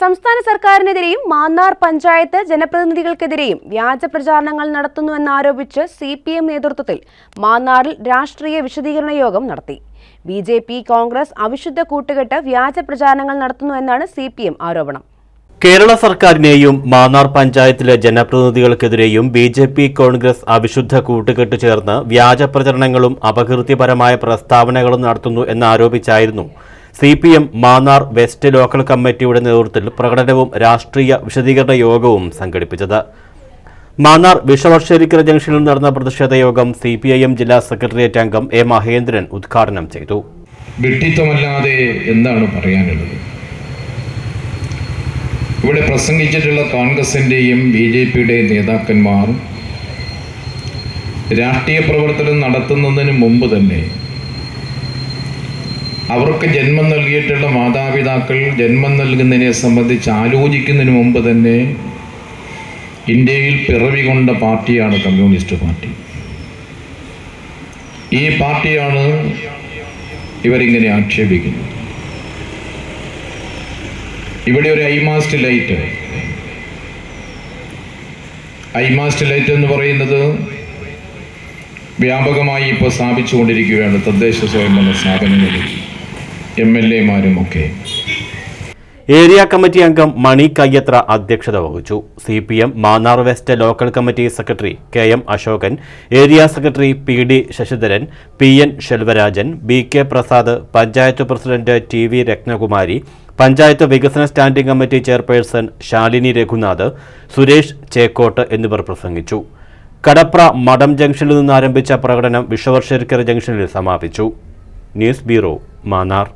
സംസ്ഥാന സർക്കാരിനെതിരെയും മാന്നാർ പഞ്ചായത്ത് ജനപ്രതിനിധികൾക്കെതിരെയും വ്യാജ പ്രചാരണങ്ങൾ നടത്തുന്നുവെന്നാരോപിച്ച് സി പി എം നേതൃത്വത്തിൽ മാന്നാറിൽ രാഷ്ട്രീയ വിശദീകരണ യോഗം നടത്തി. ബി ജെ പി കോൺഗ്രസ് അവിശുദ്ധ കൂട്ടുകെട്ട് വ്യാജ പ്രചാരണങ്ങൾ നടത്തുന്നുവെന്നാണ് സി പി എം ആരോപണം. കേരള സർക്കാരിനെയും മാന്നാർ പഞ്ചായത്തിലെ ജനപ്രതിനിധികൾക്കെതിരെയും ബി ജെ പി കോൺഗ്രസ് അവിശുദ്ധ കൂട്ടുകെട്ട് ചേർന്ന് വ്യാജ പ്രചരണങ്ങളും അപകീർത്തിപരമായ പ്രസ്താവനകളും നടത്തുന്നു എന്നാരോപിച്ചായിരുന്നു C P M Mannar west local കമ്മിറ്റിയുടെ നേതൃത്വത്തിൽ പ്രകടനവും രാഷ്ട്രീയ വിശദീകരണ യോഗവും സംഘടിപ്പിച്ചത്. മാന്നാർ വിഷവർഷേരിക്കര ജംഗ്ഷനിൽ നടന്ന പ്രതിഷേധ യോഗം സി പി ഐ എം ജില്ലാ സെക്രട്ടേറിയറ്റ് അംഗം എ മഹേന്ദ്രൻ ഉദ്ഘാടനം ചെയ്തു. വിഡ്ഢിത്തമല്ലാതെ എന്താണ് പറയാനുള്ളത്? ഇവിടെ പ്രസംഗിച്ചിട്ടുള്ള കോൺഗ്രസിന്റെയും ബി ജെ പിയുടെയും നേതാക്കന്മാർ രാഷ്ട്രീയ പ്രവർത്തനം നടത്തുന്നതിന് മുമ്പ് തന്നെ അവർക്ക് ജന്മം നൽകിയിട്ടുള്ള മാതാപിതാക്കൾ ജന്മം നൽകുന്നതിനെ സംബന്ധിച്ച് ആലോചിക്കുന്നതിന് മുമ്പ് തന്നെ ഇന്ത്യയിൽ പിറവി കൊണ്ട പാർട്ടിയാണ് കമ്മ്യൂണിസ്റ്റ് പാർട്ടി. ഈ പാർട്ടിയാണ് ഇവരിങ്ങനെ ആക്ഷേപിക്കുന്നത്. ഇവിടെ ഒരു ഐമാസ്റ്റ് ലൈറ്റ്. ഐമാസ്റ്റ് ലൈറ്റ് എന്ന് പറയുന്നത് വ്യാപകമായി ഇപ്പോൾ സ്ഥാപിച്ചുകൊണ്ടിരിക്കുകയാണ് തദ്ദേശ സ്വയംഭരണ സ്ഥാപനങ്ങളിൽ. എം എൽ എമാരും ഒക്കെ ഏരിയ കമ്മിറ്റി അംഗം മണി കയ്യത്ര അധ്യക്ഷത വഹിച്ചു. C P M Mannar west local committee secretary K M Ashokan area secretary P D Sasidharan P N Selvarajan B K Prasad panchayat president T V Rathnakumari panchayat വികസന standing committee chairperson Shalini Raghunath Suresh Chekkottu എന്നിവർ പ്രസംഗിച്ചു. കടപ്ര മഠം ജംഗ്ഷനിൽ നിന്ന് ആരംഭിച്ച പ്രകടനം വിഷവർഷരിക്കര ജംഗ്ഷനിൽ സമാപിച്ചു. News bureau Mannar.